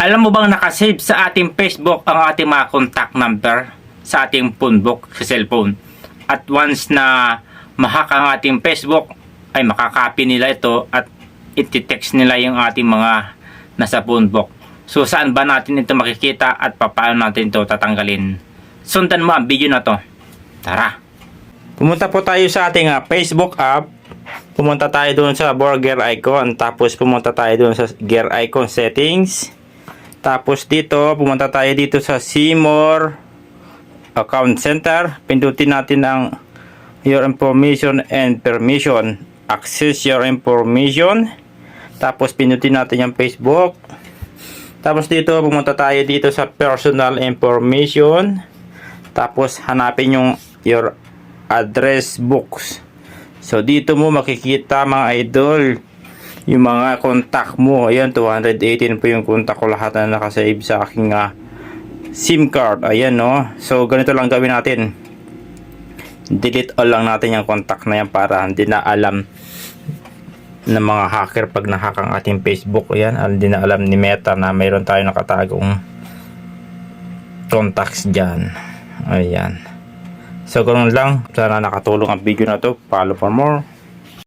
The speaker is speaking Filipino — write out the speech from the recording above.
Alam mo bang nakasave sa ating Facebook ang ating mga contact number sa ating phone book sa cellphone? At once na mahack ang ating Facebook, ay makakopy nila ito at iti-text nila yung ating mga nasa phone book. So saan ba natin ito makikita at paano natin ito tatanggalin? Sundan mo ang video na to. Tara! Pumunta po tayo sa ating ah, Facebook app. Pumunta tayo doon sa burger icon. Tapos pumunta tayo doon sa gear icon settings. Tapos dito, pumunta tayo dito sa Seymour Account Center. Pindutin natin ang Your Information and Permission. Access Your Information. Tapos pindutin natin yung Facebook. Tapos dito, pumunta tayo dito sa Personal Information. Tapos hanapin yung Your Address Books. So dito mo makikita mga idol yung mga contact mo. Ayan, 218 po yung contact ko lahat na nakasave sa aking ah, SIM card. Ayan, no. So, ganito lang gawin natin. Delete all lang natin yung contact na yan para hindi na alam ng mga hacker pag nahack ang ating Facebook. Ayan, hindi na alam ni Meta na mayroon tayo nakatagong contacts dyan. Ayan. So, ganun lang. Sana nakatulong ang video na to. Follow for more.